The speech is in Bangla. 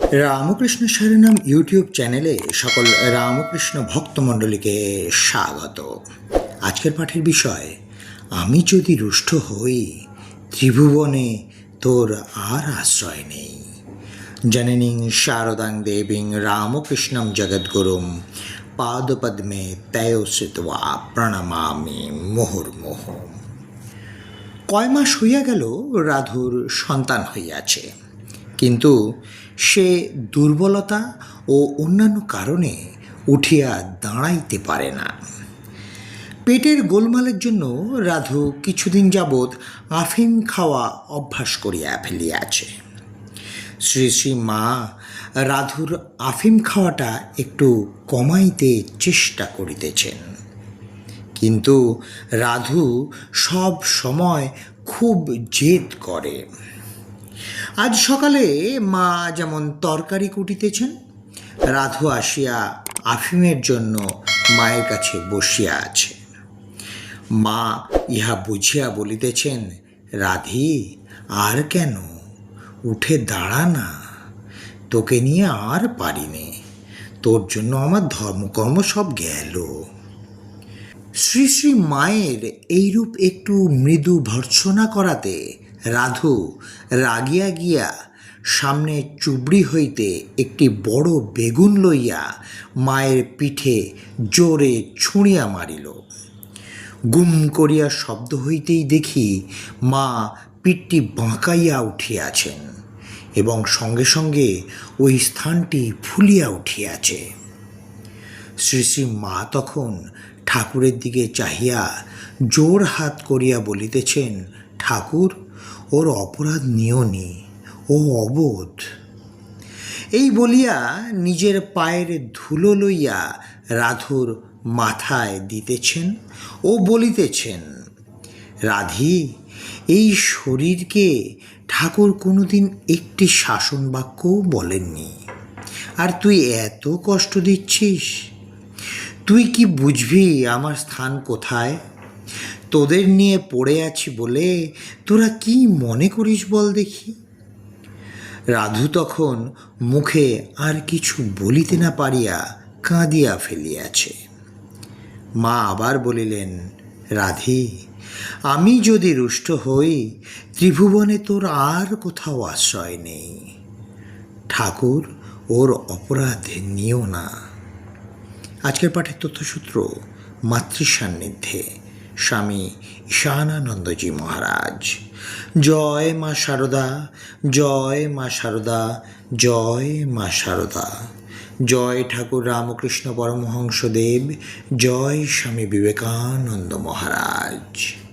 রামকৃষ্ণ সারনাম ইউটিউব চ্যানেলে সকল রামকৃষ্ণ ভক্তমণ্ডলীকে স্বাগত। আজকের পাঠের বিষয়, আমি যদি রুষ্ট হই, ত্রিভুবনে তোর আর আশ্রয় নেই। জননীং শারদাং দেবীং রামকৃষ্ণম জগদ্গুরুম, পাদপদ্মে তয়োসিত্বা প্রণমামি মুহুর্মুহ। কয় মাস হইয়া গেল রাধুর সন্তান হইয়াছে। কিন্তু সে দুর্বলতা ও অন্যান্য কারণে উঠিয়া দাঁড়াইতে পারে না। পেটের গোলমালের জন্য রাধু কিছুদিন যাবৎ আফিম খাওয়া অভ্যাস করিয়া ফেলিয়াছে। শ্রী শ্রী মা, রাধুর আফিম খাওয়াটা একটু কমাইতে চেষ্টা করিতেছেন। কিন্তু রাধু সব সময় খুব জেদ করে। আজ সকালে মা যেমন তরকারি কুটিতেছেন রাধু আসিয়া আফিমের জন্য মায়ের কাছে বসিয়া আছে মা ইহা বুঝিয়া বলিতেছেন, রাধি, আর কেন? উঠে দাঁড়া না। তোকে নিয়ে আর পারিনি তোর জন্য আমার ধর্মকর্ম সব গেল। শ্রী শ্রী মায়ের এইরূপ একটু মৃদু ভর্ৎসনা করাতে রাধু রাগিয়া গিয়া সামনে চুবড়ি হইতে একটি বড় বেগুন লইয়া মায়ের পিঠে জোরে ছুঁড়িয়া মারিল। গুম করিয়া শব্দ হইতেই দেখি মা পিঠটি বাঁকাইয়া উঠিয়াছেন এবং সঙ্গে সঙ্গে ওই স্থানটি ফুলিয়া উঠিয়াছে। শ্রী শ্রী মা তখন ঠাকুরের দিকে চাহিয়া জোর হাত করিয়া বলিতেছেন, ঠাকুর ওর অপরাধ নিয়নি ও অবোধ। এই বলিয়া নিজের পায়ের ধুলো লইয়া রাধুর মাথায় দিতেছেন ও বলিতেছেন, রাধি, এই শরীরকে ঠাকুর কোনোদিন একটি শাসন বাক্যও বলেননি। আর তুই এত কষ্ট দিচ্ছিস? তুই কি বুঝবি আমার স্থান কোথায়? তোদের নিয়ে পড়ে আছি বলে তোরা কি মনে করিস বল দেখি। রাধু তখন মুখে আর কিছু বলিতে না পারিয়া কাঁদিয়া ফেলিয়াছে। মা আবার বলিলেন, রাধি, আমি যদি রুষ্ট হই, ত্রিভুবনে তোর আর কোথাও আশ্রয় নেই। ঠাকুর, ওর অপরাধ নিও না। আজকের পাঠের তথ্যসূত্র মাতৃ সান্নিধ্যে স্বামী ঈশানানন্দজি মহারাজ। জয় মা শারদা, জয় মা শারদা, জয় মা শারদা। জয় ঠাকুর রামকৃষ্ণ পরমহংসদেব, জয় স্বামী বিবেকানন্দ মহারাজ।